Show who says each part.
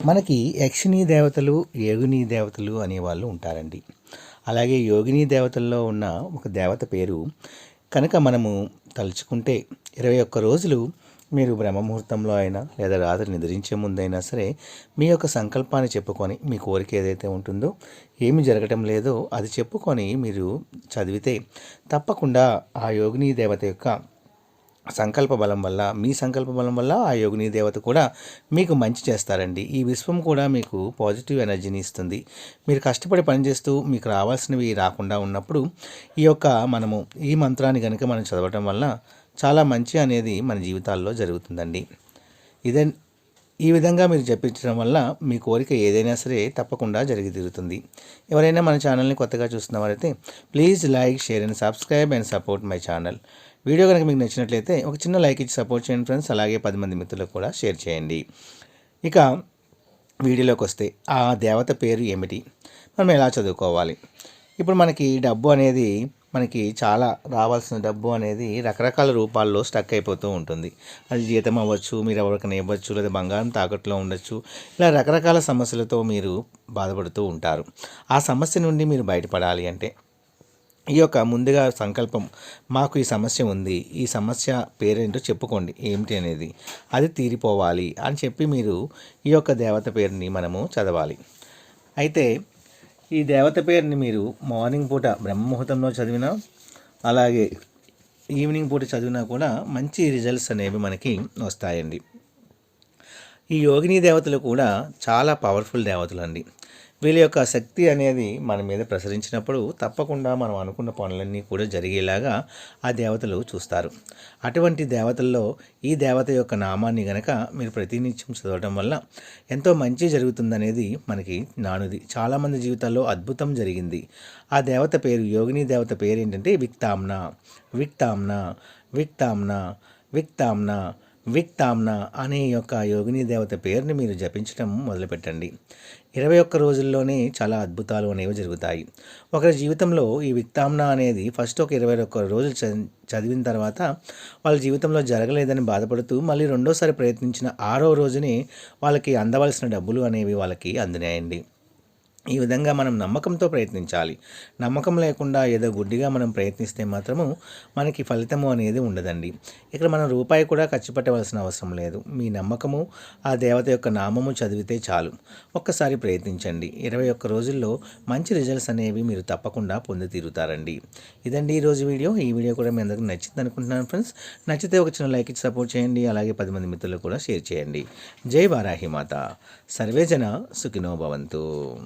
Speaker 1: మనకి యక్షిణీ దేవతలు యోగిని దేవతలు అనేవాళ్ళు ఉంటారండి. అలాగే యోగిని దేవతల్లో ఉన్న ఒక దేవత పేరు కనుక మనము తలుచుకుంటే ఇరవై ఒక్క రోజులు మీరు బ్రహ్మముహూర్తంలో అయినా లేదా రాత్రి నిద్రించే ముందైనా సరే మీ యొక్క సంకల్పాన్ని చెప్పుకొని మీ కోరిక ఏదైతే ఉంటుందో ఏమి జరగటం లేదో అది చెప్పుకొని మీరు చదివితే తప్పకుండా ఆ యోగిని దేవత యొక్క సంకల్ప బలం వల్ల మీ సంకల్ప బలం వల్ల ఆ యోగిని దేవత కూడా మీకు మంచి చేస్తారండి. ఈ విశ్వం కూడా మీకు పాజిటివ్ ఎనర్జీని ఇస్తుంది. మీరు కష్టపడి పనిచేస్తూ మీకు రావాల్సినవి రాకుండా ఉన్నప్పుడు ఈ యొక్క మనము ఈ మంత్రాన్ని కనుక మనం చదవటం వల్ల చాలా మంచి అనేది మన జీవితాల్లో జరుగుతుందండి. ఇదే ఈ విధంగా మీరు చెప్పించడం వల్ల మీ కోరిక ఏదైనా సరే తప్పకుండా జరిగి తీరుతుంది. ఎవరైనా మన ఛానల్ని కొత్తగా చూస్తున్నవారైతే please like share and subscribe and support my channel. Video కనుక మీకు నచ్చినట్లయితే ఒక చిన్న లైక్ ఇచ్చి సపోర్ట్ చేయండి ఫ్రెండ్స్. అలాగే పది మంది మిత్రులకు కూడా షేర్ చేయండి. ఇక వీడియోలోకి వస్తే ఆ దేవత పేరు ఏమిటి? మనం ఎలా చదువుకోవాలి? ఇప్పుడు మనకి డబ్బు అనేది మనకి చాలా రావాల్సిన డబ్బు అనేది రకరకాల రూపాల్లో స్టక్ అయిపోతూ ఉంటుంది. అది జీతం అవ్వచ్చు మీరు ఎవరికైనా ఇవ్వచ్చు లేదా బంగారం తాకట్లో ఉండొచ్చు ఇలా రకరకాల సమస్యలతో మీరు బాధపడుతూ ఉంటారు. ఆ సమస్య నుండి మీరు బయటపడాలి అంటే ఈ యొక్క ముందుగా సంకల్పం మాకు ఈ సమస్య ఉంది ఈ సమస్య పేరేంటో చెప్పుకోండి. ఏమిటి అనేది? అది తీరిపోవాలి అని చెప్పి మీరు ఈ యొక్క దేవత పేరుని మనము చదవాలి. అయితే ఈ దేవత పేరుని మీరు మార్నింగ్ పూట బ్రహ్మముహూర్తంలో చదివినా అలాగే ఈవినింగ్ పూట చదివినా కూడా మంచి రిజల్ట్స్ అనేవి మనకి వస్తాయండి. ఈ యోగిని దేవతలు కూడా చాలా పవర్ఫుల్ దేవతలు అండి వీళ్ళ యొక్క శక్తి అనేది మన మీద ప్రసరించినప్పుడు తప్పకుండా మనం అనుకున్న పనులన్నీ కూడా జరిగేలాగా ఆ దేవతలు చూస్తారు. అటువంటి దేవతల్లో ఈ దేవత యొక్క నామాన్ని గనక మీరు ప్రతినిత్యం చదవడం వల్ల ఎంతో మంచి జరుగుతుందనేది మనకి నానుది. చాలామంది జీవితాల్లో అద్భుతం జరిగింది. ఆ దేవత పేరు యోగిని దేవత పేరు ఏంటంటే విక్తామ్న విక్తామ్న విక్తామ్న విక్తామ్న విక్తాంన అనే యొక్క యోగిని దేవత పేరుని మీరు జపించడం మొదలుపెట్టండి. ఇరవై ఒక్క రోజుల్లోనే చాలా అద్భుతాలు అనేవి జరుగుతాయి. ఒకరి జీవితంలో ఈ విక్తాంన అనేది ఫస్ట్ ఒక ఇరవై ఒక్క రోజులు చదివిన తర్వాత వాళ్ళ జీవితంలో జరగలేదని బాధపడుతూ మళ్ళీ రెండోసారి ప్రయత్నించిన ఆరో రోజునే వాళ్ళకి అందవలసిన డబ్బులు అనేవి వాళ్ళకి అందినాయండి. ఈ విధంగా మనం నమ్మకంతో ప్రయత్నించాలి. నమ్మకం లేకుండా ఏదో గుడ్డిగా మనం ప్రయత్నిస్తే మాత్రము మనకి ఫలితము అనేది ఉండదండి. ఇక్కడ మనం రూపాయి కూడా ఖర్చు పెట్టవలసిన అవసరం లేదు. మీ నమ్మకము ఆ దేవత యొక్క నామము చదివితే చాలు. ఒక్కసారి ప్రయత్నించండి. ఇరవై ఒక్క రోజుల్లో మంచి రిజల్ట్స్ అనేవి మీరు తప్పకుండా పొంది తీరుతారండి. ఇదండి ఈరోజు వీడియో. ఈ వీడియో కూడా మీ అందరికీ నచ్చింది అనుకుంటున్నాను ఫ్రెండ్స్. నచ్చితే ఒక చిన్న లైక్ ఇచ్చి సపోర్ట్ చేయండి. అలాగే పది మంది మిత్రులకు కూడా షేర్ చేయండి. జై వారాహి మాత. సర్వేజన సుఖినో భవంతు.